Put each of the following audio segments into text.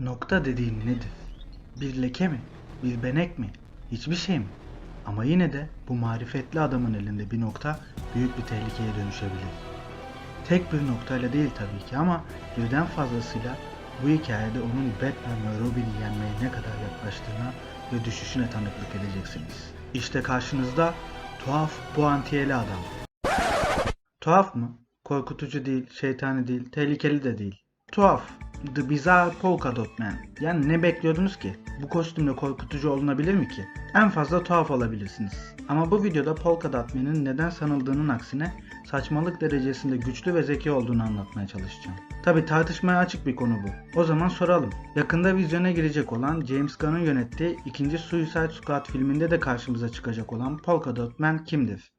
Nokta dediğin nedir? Bir leke mi? Bir benek mi? Hiçbir şey mi? Ama yine de bu marifetli adamın elinde bir nokta büyük bir tehlikeye dönüşebilir. Tek bir noktayla değil tabii ki ama birden fazlasıyla bu hikayede onun Batman ve Robin'i yenmeye ne kadar yaklaştığına ve düşüşüne tanıklık edeceksiniz. İşte karşınızda tuhaf puantiyeli adam. Tuhaf mı? Korkutucu değil, şeytani değil, tehlikeli de değil. Tuhaf. The Bizarre Polka Dot Man. Yani ne bekliyordunuz ki? Bu kostümle korkutucu olunabilir mi ki? En fazla tuhaf olabilirsiniz. Ama bu videoda Polka Dot Man'in neden sanıldığının aksine saçmalık derecesinde güçlü ve zeki olduğunu anlatmaya çalışacağım. Tabi tartışmaya açık bir konu bu. O zaman soralım. Yakında vizyona girecek olan James Gunn'ın yönettiği ikinci Suicide Squad filminde de karşımıza çıkacak olan Polka Dot Man kimdir?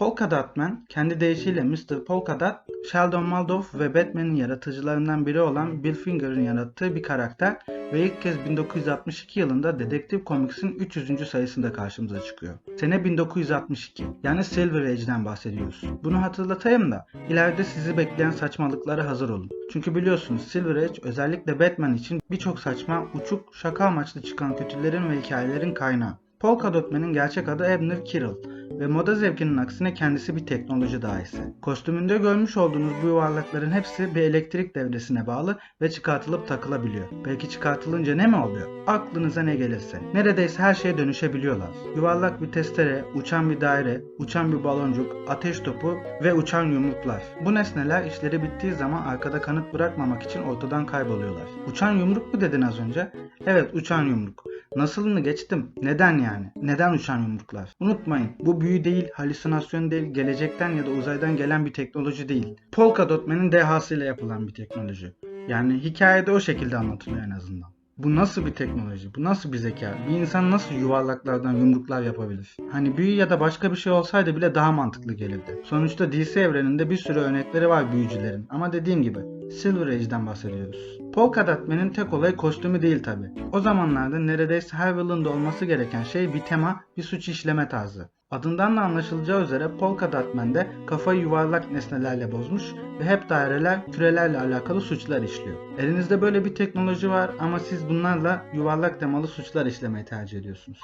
Polka Dot Man, kendi deyişiyle Mr. Polka Dot, Sheldon Maldoff ve Batman'in yaratıcılarından biri olan Bill Finger'ın yarattığı bir karakter ve ilk kez 1962 yılında Detective Comics'in 300. sayısında karşımıza çıkıyor. Sene 1962, yani Silver Age'den bahsediyoruz. Bunu hatırlatayım da ileride sizi bekleyen saçmalıklara hazır olun. Çünkü biliyorsunuz Silver Age özellikle Batman için birçok saçma, uçuk, şaka amaçlı çıkan kötülerin ve hikayelerin kaynağı. Polka Dot Man'in gerçek adı Abner Kiril ve moda zevkinin aksine kendisi bir teknoloji dahisi. Kostümünde görmüş olduğunuz bu yuvarlakların hepsi bir elektrik devresine bağlı ve çıkartılıp takılabiliyor. Belki çıkartılınca ne mi oluyor? Aklınıza ne gelirse. Neredeyse her şeye dönüşebiliyorlar. Yuvarlak bir testere, uçan bir daire, uçan bir baloncuk, ateş topu ve uçan yumruklar. Bu nesneler işleri bittiği zaman arkada kanıt bırakmamak için ortadan kayboluyorlar. Uçan yumruk mu dedin az önce? Evet uçan yumruk. Nasılını geçtim. Neden yani? Neden uçan yumruklar? Unutmayın bu büyü değil, halüsinasyon değil, gelecekten ya da uzaydan gelen bir teknoloji değil. Polka Dot Man'in dehasıyla yapılan bir teknoloji. Yani hikayede o şekilde anlatılıyor en azından. Bu nasıl bir teknoloji? Bu nasıl bir zeka? Bir insan nasıl yuvarlaklardan yumruklar yapabilir? Hani büyü ya da başka bir şey olsaydı bile daha mantıklı gelirdi. Sonuçta DC evreninde bir sürü örnekleri var büyücülerin. Ama dediğim gibi Silver Age'den bahsediyoruz. Polka Dot Man'in tek olayı kostümü değil tabi. O zamanlarda neredeyse her villain'da olması gereken şey bir tema, bir suç işleme tarzı. Adından da anlaşılacağı üzere Polka Dot Man'de kafayı yuvarlak nesnelerle bozmuş ve hep daireler, kürelerle alakalı suçlar işliyor. Elinizde böyle bir teknoloji var ama siz bunlarla yuvarlak temalı suçlar işlemeyi tercih ediyorsunuz.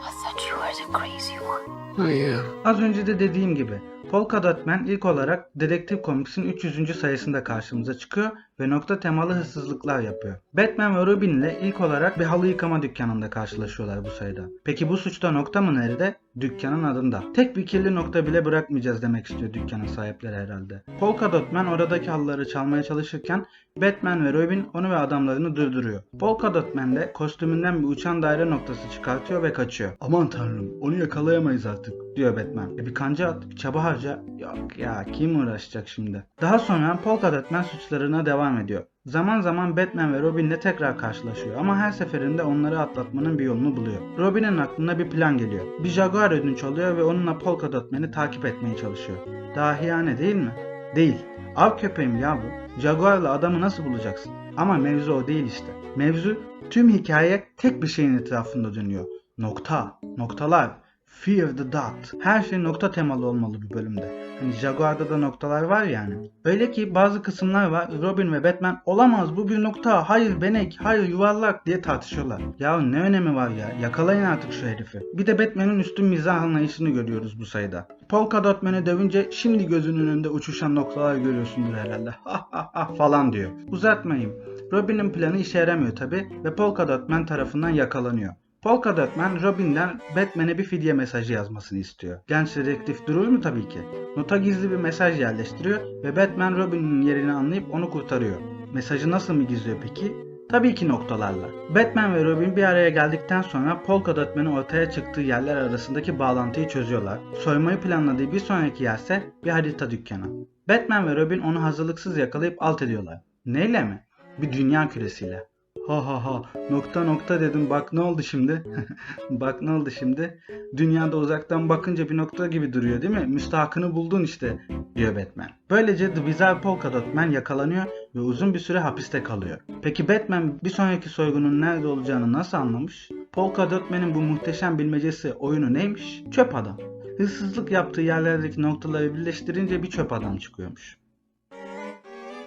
I thought you were the crazy one. I am. Az önce de dediğim gibi Polka Dot Man ilk olarak Detective Comics'in 300. sayısında karşımıza çıkıyor ve nokta temalı hırsızlıklar yapıyor. Batman ve Robin ile ilk olarak bir halı yıkama dükkanında karşılaşıyorlar bu sayıda. Peki bu suçta nokta mı nerede? Dükkanın adında. Tek bir kirli nokta bile bırakmayacağız demek istiyor dükkanın sahipleri herhalde. Polka Dot Man oradaki halıları çalmaya çalışırken Batman ve Robin onu ve adamlarını durduruyor. Polka Dot Man de kostümünden bir uçan daire noktası çıkartıyor ve kaçıyor. Aman tanrım onu yakalayamayız artık diyor Batman. E bir kanca at, bir çaba harca. Yok ya kim uğraşacak şimdi? Daha sonra Polka Dot Man suçlarına devam ediyor. Zaman zaman Batman ve Robin'le tekrar karşılaşıyor ama her seferinde onları atlatmanın bir yolunu buluyor. Robin'in aklına bir plan geliyor. Bir Jaguar ödünç alıyor ve onunla Polka Dot Man'i takip etmeye çalışıyor. Dahiyane değil mi? Değil. Av köpeğim ya bu. Jaguar'la adamı nasıl bulacaksın? Ama mevzu o değil işte. Mevzu tüm hikaye tek bir şeyin etrafında dönüyor. Nokta, noktalar, Fear the Dot. Her şey nokta temalı olmalı bir bölümde. Hani Jaguar'da da noktalar var yani. Öyle ki bazı kısımlar var Robin ve Batman olamaz bu bir nokta, hayır benek, hayır yuvarlak diye tartışıyorlar. Ya ne önemi var ya yakalayın artık şu herifi. Bir de Batman'in üstün mizah anlayışını görüyoruz bu sayıda. Polka Dot Man'i dövünce şimdi gözünün önünde uçuşan noktalar görüyorsundur herhalde. Ha ha ha falan diyor. Uzatmayayım. Robin'in planı işe yaramıyor tabi ve Polka Dot Man tarafından yakalanıyor. Polka Man Robin'den Batman'e bir fidye mesajı yazmasını istiyor. Genç dedektif durur mu tabii ki. Nota gizli bir mesaj yerleştiriyor ve Batman Robin'in yerini anlayıp onu kurtarıyor. Mesajı nasıl mı gizliyor peki? Tabii ki noktalarla. Batman ve Robin bir araya geldikten sonra Polka Dot ortaya çıktığı yerler arasındaki bağlantıyı çözüyorlar. Soymayı planladığı bir sonraki yerse bir harita dükkanı. Batman ve Robin onu hazırlıksız yakalayıp alt ediyorlar. Neyle mi? Bir dünya küresiyle. Ha ha ha nokta nokta dedim bak ne oldu şimdi? bak ne oldu şimdi? Dünyada uzaktan bakınca bir nokta gibi duruyor değil mi? Müstahakını buldun işte diyor Batman. Böylece The Bizarre Polka Dot yakalanıyor ve uzun bir süre hapiste kalıyor. Peki Batman bir sonraki soygunun nerede olacağını nasıl anlamış? Polka Dot bu muhteşem bilmecesi oyunu neymiş? Çöp adam. hırsızlık yaptığı yerlerdeki noktaları birleştirince bir çöp adam çıkıyormuş.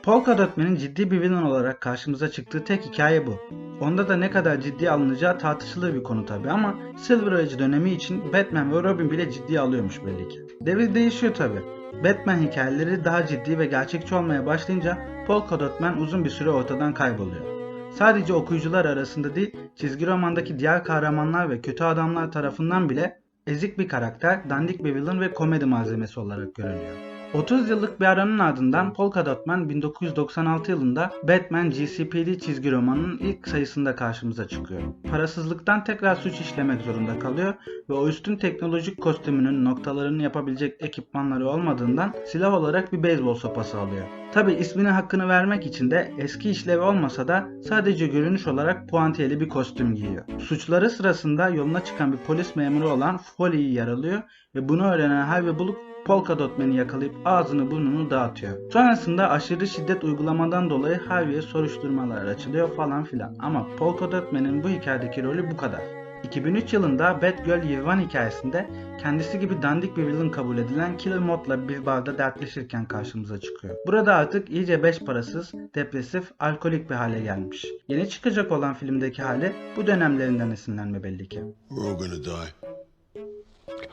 Polka Dot Man'in ciddi bir villain olarak karşımıza çıktığı tek hikaye bu. Onda da ne kadar ciddiye alınacağı tartışılır bir konu tabi ama Silver Age dönemi için Batman ve Robin bile ciddiye alıyormuş belli ki. Devir değişiyor tabi. Batman hikayeleri daha ciddi ve gerçekçi olmaya başlayınca Polka Dot Man uzun bir süre ortadan kayboluyor. Sadece okuyucular arasında değil, çizgi romandaki diğer kahramanlar ve kötü adamlar tarafından bile ezik bir karakter, dandik bir villain ve komedi malzemesi olarak görülüyor. 30 yıllık bir aranın ardından Polka Dot Man 1996 yılında Batman GCPD çizgi romanının ilk sayısında karşımıza çıkıyor. Parasızlıktan tekrar suç işlemek zorunda kalıyor ve o üstün teknolojik kostümünün noktalarını yapabilecek ekipmanları olmadığından silah olarak bir beyzbol sopası alıyor. Tabi ismine hakkını vermek için de eski işlevi olmasa da sadece görünüş olarak puantiyeli bir kostüm giyiyor. Suçları sırasında yoluna çıkan bir polis memuru olan Foley'i yaralıyor ve bunu öğrenen Harvey Bullock Polka Dot Man'i yakalayıp ağzını burnunu dağıtıyor. Sonrasında aşırı şiddet uygulamadan dolayı Harvey'e soruşturmalar açılıyor falan filan. Ama Polka Dot Man'in bu hikayedeki rolü bu kadar. 2003 yılında Batgirl Yirvan hikayesinde kendisi gibi dandik bir villain kabul edilen Killer bir barda dertleşirken karşımıza çıkıyor. Burada artık iyice beş parasız, depresif, alkolik bir hale gelmiş. Yeni çıkacak olan filmdeki hali bu dönemlerinden esinlenme belli ki. We're all gonna die.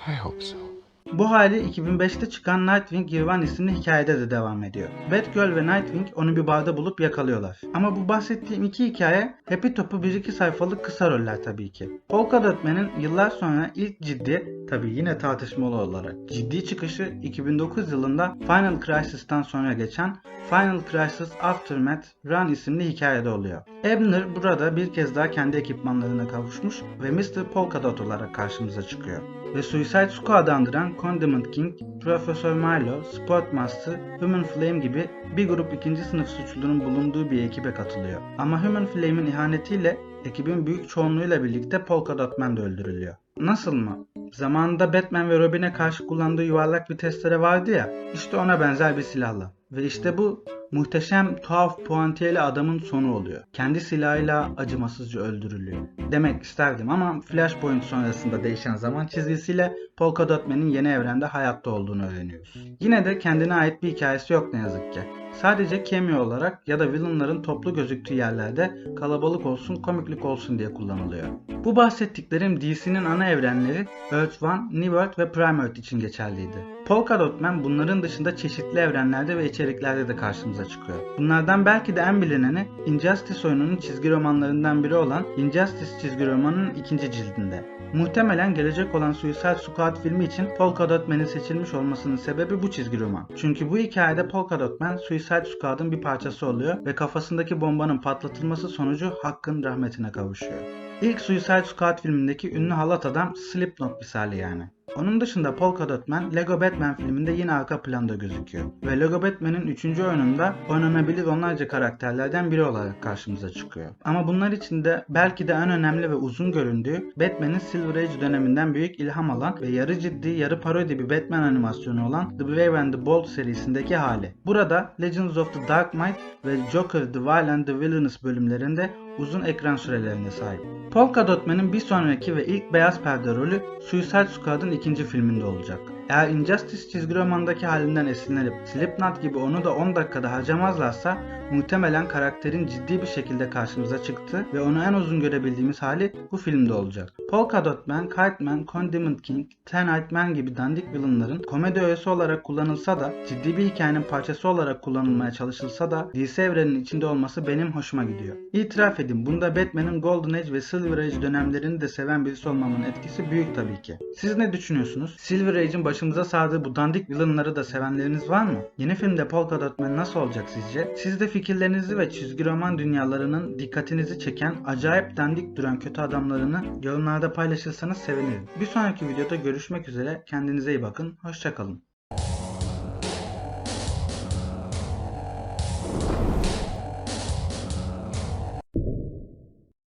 I hope so. Bu hali 2005'te çıkan Nightwing Yirvan isimli hikayede de devam ediyor. Batgirl ve Nightwing onu bir barda bulup yakalıyorlar. Ama bu bahsettiğim iki hikaye Happy Top'u 1-2 sayfalık kısa roller tabii ki. Polka Dot Man'in yıllar sonra ilk ciddi, tabii yine tartışmalı olarak ciddi çıkışı 2009 yılında Final Crisis'tan sonra geçen Final Crisis Aftermath Run isimli hikayede oluyor. Abner burada bir kez daha kendi ekipmanlarına kavuşmuş ve Mr. Polka Dot olarak karşımıza çıkıyor ve Suicide Squad'ı andıran Condiment King, Profesör Milo, Sportmaster, Human Flame gibi bir grup ikinci sınıf suçluların bulunduğu bir ekibe katılıyor. Ama Human Flame'in ihanetiyle ekibin büyük çoğunluğuyla birlikte Polka Dot Man da öldürülüyor. Nasıl mı? Zamanında Batman ve Robin'e karşı kullandığı yuvarlak bir testere vardı ya, işte ona benzer bir silahla. Ve işte bu muhteşem, tuhaf, puantiyeli adamın sonu oluyor. Kendi silahıyla acımasızca öldürülüyor. Demek isterdim ama Flashpoint sonrasında değişen zaman çizgisiyle Polka Dot Man'in yeni evrende hayatta olduğunu öğreniyoruz. Yine de kendine ait bir hikayesi yok ne yazık ki. Sadece cameo olarak ya da villainların toplu gözüktüğü yerlerde kalabalık olsun, komiklik olsun diye kullanılıyor. Bu bahsettiklerim DC'nin ana evrenleri Earth 1, New World ve Prime Earth için geçerliydi. Polka Dot Man bunların dışında çeşitli evrenlerde ve içeriklerde de karşımıza çıkıyor. Bunlardan belki de en bilineni Injustice oyununun çizgi romanlarından biri olan Injustice çizgi romanının ikinci cildinde. Muhtemelen gelecek olan Suicide Squad filmi için Polka Dot Man'in seçilmiş olmasının sebebi bu çizgi roman. Çünkü bu hikayede Polka Dot Man Suicide Squad'ın bir parçası oluyor ve kafasındaki bombanın patlatılması sonucu Hakk'ın rahmetine kavuşuyor. İlk Suicide Squad filmindeki ünlü halat adam Slipknot misali yani. Onun dışında Polka Dot Man, Lego Batman filminde yine arka planda gözüküyor. Ve Lego Batman'in 3. oyununda oynanabilir onlarca karakterlerden biri olarak karşımıza çıkıyor. Ama bunlar içinde belki de en önemli ve uzun göründüğü Batman'in Silver Age döneminden büyük ilham alan ve yarı ciddi yarı parodi bir Batman animasyonu olan The Brave and the Bold serisindeki hali. Burada Legends of the Dark Knight ve Joker The Vile and the Villainous bölümlerinde uzun ekran sürelerine sahip. Polka Dot Man'in bir sonraki ve ilk beyaz perde rolü Suicide Squad'ın ikinci filminde olacak. Eğer Injustice çizgi romandaki halinden esinlenip Slipknot gibi onu da 10 dakikada harcamazlarsa muhtemelen karakterin ciddi bir şekilde karşımıza çıktı ve onu en uzun görebildiğimiz hali bu filmde olacak. Polka Dot Man, Kite Man, Condiment King, Ten Eyed Man gibi dandik villainların komedi öğesi olarak kullanılsa da ciddi bir hikayenin parçası olarak kullanılmaya çalışılsa da DC evreninin içinde olması benim hoşuma gidiyor. İtiraf edin bunda Batman'in Golden Age ve Silver Age dönemlerini de seven birisi olmamın etkisi büyük tabii ki. Siz ne düşünüyorsunuz? Silver Age'in başımıza sardığı bu dandik villainları da sevenleriniz var mı? Yeni filmde Polka Dot Man nasıl olacak sizce? Siz de fikirlerinizi ve çizgi roman dünyalarının dikkatinizi çeken acayip dandik duran kötü adamlarını yorumlarda paylaşırsanız sevinirim. Bir sonraki videoda görüşmek üzere. Kendinize iyi bakın. Hoşçakalın.